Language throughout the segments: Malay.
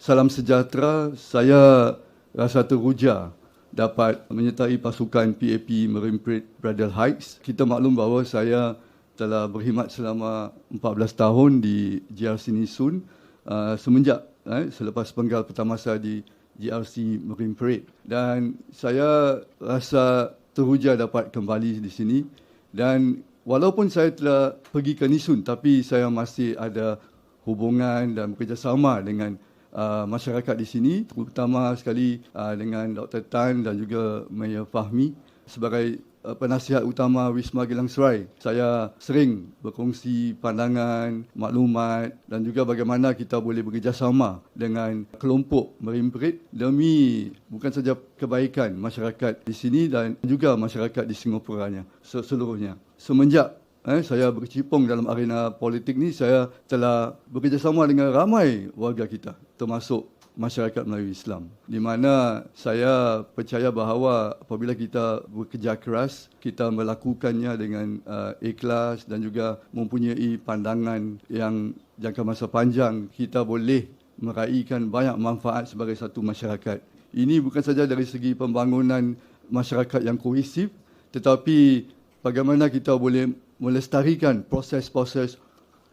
salam sejahtera. Saya rasa teruja dapat menyertai pasukan PAP Marine Parade Heights. Kita maklum bahawa saya telah berkhidmat selama 14 tahun di GRC Nisun uh, semenjak eh, selepas penggal pertama saya di GRC Marine Parade dan saya rasa teruja dapat kembali di sini dan walaupun saya telah pergi ke Nisun tapi saya masih ada hubungan dan bekerjasama dengan uh, masyarakat di sini terutama sekali uh, dengan Dr. Tan dan juga Mayor Fahmi sebagai uh, penasihat utama Wisma Gilang Serai. Saya sering berkongsi pandangan, maklumat dan juga bagaimana kita boleh bekerjasama dengan kelompok Marine demi bukan saja kebaikan masyarakat di sini dan juga masyarakat di Singapura seluruhnya. Semenjak eh, saya berkecimpung dalam arena politik ni saya telah bekerjasama dengan ramai warga kita termasuk masyarakat Melayu Islam. Di mana saya percaya bahawa apabila kita bekerja keras kita melakukannya dengan uh, ikhlas dan juga mempunyai pandangan yang jangka masa panjang kita boleh meraihkan banyak manfaat sebagai satu masyarakat. Ini bukan saja dari segi pembangunan masyarakat yang kohesif tetapi bagaimana kita boleh melestarikan proses-proses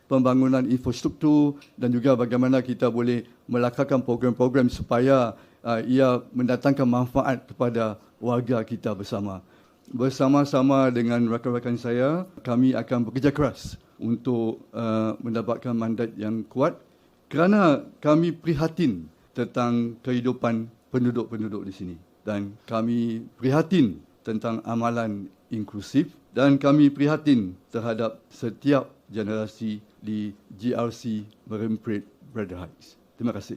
pembangunan infrastruktur dan juga bagaimana kita boleh melakarkan program-program supaya uh, ia mendatangkan manfaat kepada warga kita bersama. Bersama-sama dengan rakan-rakan saya, kami akan bekerja keras untuk uh, mendapatkan mandat yang kuat kerana kami prihatin tentang kehidupan penduduk-penduduk di sini dan kami prihatin tentang amalan inklusif dan kami prihatin terhadap setiap generasi di GRC Brother Heights. Terima kasih.